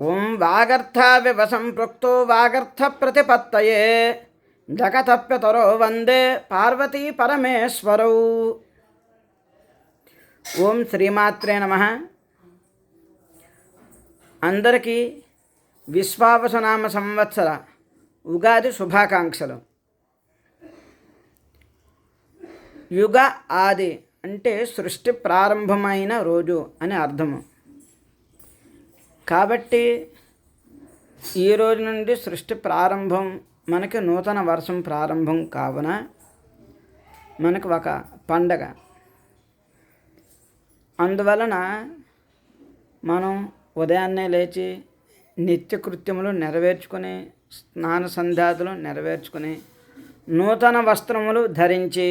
ఓం వాగర్థావివ సంపృక్తో వాగర్థ ప్రతిపత్తయే. జగతప్యతరో వందే పార్వతీ పరమేశ్వరౌ. ఓం శ్రీమాత్రే నమ. అందరికీ విశ్వావసనామ సంవత్సర ఉగాది శుభాకాంక్షలు. యుగ ఆది అంటే సృష్టి ప్రారంభమైన రోజు అని అర్థము. కాబట్టి ఈ రోజు నుండి సృష్టి ప్రారంభం మనకి నూతన వర్షం ప్రారంభం కావున మనకు ఒక పండగ. అందువలన మనం ఉదయాన్నే లేచి నిత్యకృత్యములు నెరవేర్చుకొని స్నాన సంధ్యాదులు నెరవేర్చుకొని నూతన వస్త్రములు ధరించి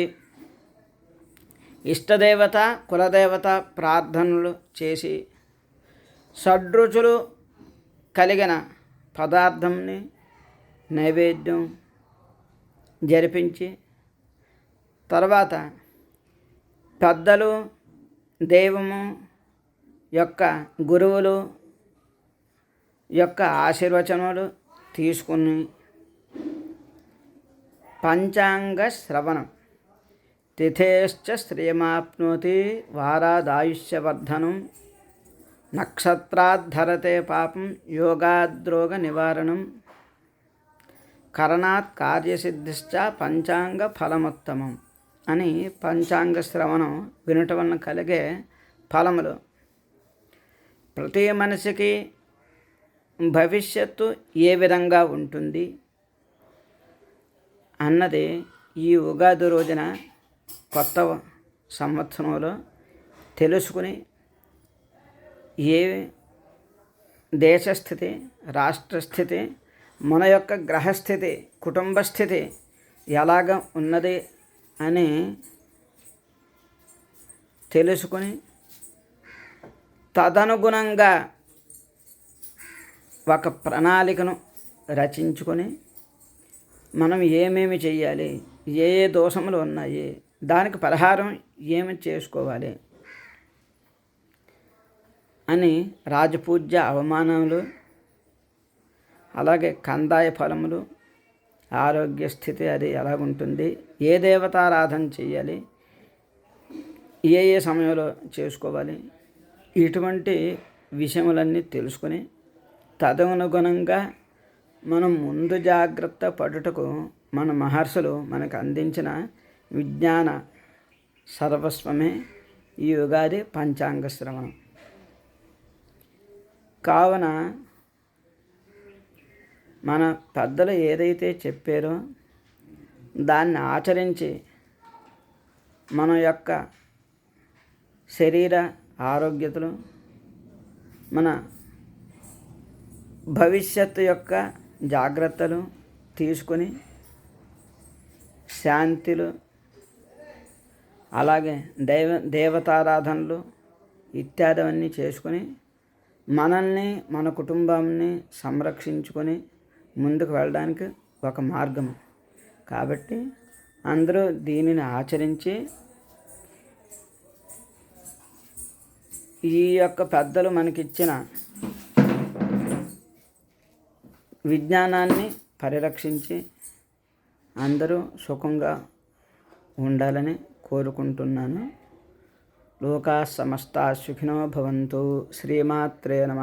ఇష్టదేవత కులదేవత ప్రార్థనలు చేసి షడ్రుచులు కలిగిన పదార్థంని నైవేద్యం జరిపించి తర్వాత పెద్దలు దైవము యొక్క గురువులు యొక్క ఆశీర్వచనాలు తీసుకుని పంచాంగ శ్రవణం. తిథేశ్చ శ్రీమాప్నోతి వారాదాయుష్యవర్ధనం. నక్షత్రాద్ధరతే పాపం యోగాద్రోగ నివారణం కరణాత్ కార్యసిద్ధిశ్చ పంచాంగ ఫలముత్తమం అని పంచాంగ శ్రవణం వినటం వలన కలిగే ఫలములు. ప్రతి మనిషికి భవిష్యత్తు ఏ విధంగా ఉంటుంది అన్నది ఈ ఉగాది రోజున కొత్త సంవత్సరంలో తెలుసుకుని ఏ దేశస్థితి రాష్ట్రస్థితి మన యొక్క గ్రహస్థితి కుటుంబ స్థితి ఎలాగ ఉన్నది అని తెలుసుకుని తదనుగుణంగా ఒక ప్రణాళికను రచించుకొని మనం ఏమేమి చేయాలి ఏ ఏ దోషములు ఉన్నాయి దానికి పరిహారం ఏమి చేసుకోవాలి అని రాజపూజ్య అవమానములు అలాగే కందాయ ఫలములు ఆరోగ్య స్థితి అది ఎలాగుంటుంది ఏ దేవతారాధన చేయాలి ఏ ఏ సమయంలో చేసుకోవాలి ఇటువంటి విషయములన్నీ తెలుసుకొని తదనుగుణంగా మనం ముందు జాగ్రత్త పడుటకు మన మహర్షులు మనకు అందించిన విజ్ఞాన సర్వస్వమే ఈ యుగాది పంచాంగ శ్రవణం. కావున మన పెద్దలు ఏదైతే చెప్పారో దాన్ని ఆచరించి మన యొక్క శరీర ఆరోగ్యతలు మన భవిష్యత్తు యొక్క జాగ్రత్తలు తీసుకొని శాంతిలు అలాగే దైవ దేవతారాధనలు ఇత్యాదివన్నీ చేసుకొని మనల్ని మన కుటుంబాన్ని సంరక్షించుకొని ముందుకు వెళ్ళడానికి ఒక మార్గం కాబట్టి అందరూ దీనిని ఆచరించి ఈ యొక్క పెద్దలు మనకిచ్చిన విజ్ఞానాన్ని పరిరక్షించి అందరూ సుఖంగా ఉండాలని కోరుకుంటున్నాను. లోకా సమస్త సుఖినో భవంతు. శ్రీమాత్రే నమ.